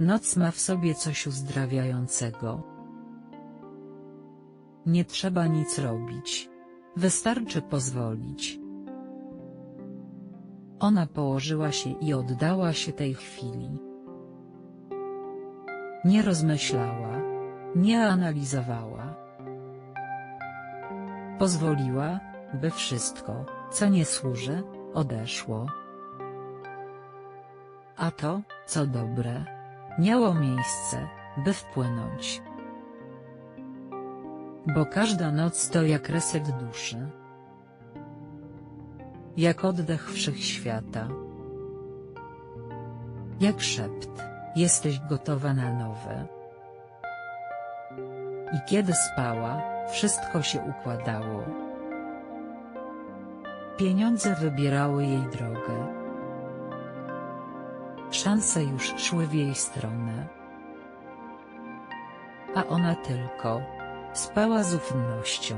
Noc ma w sobie coś uzdrawiającego. Nie trzeba nic robić. Wystarczy pozwolić. Ona położyła się i oddała się tej chwili. Nie rozmyślała. Nie analizowała. Pozwoliła, by wszystko, co nie służy, odeszło. A to, co dobre, miało miejsce, by wpłynąć. Bo każda noc to jak reset duszy. Jak oddech wszechświata. Jak szept, jesteś gotowa na nowe. I kiedy spała, wszystko się układało. Pieniądze wybierały jej drogę. Szanse już szły w jej stronę. A ona tylko spała z ufnością.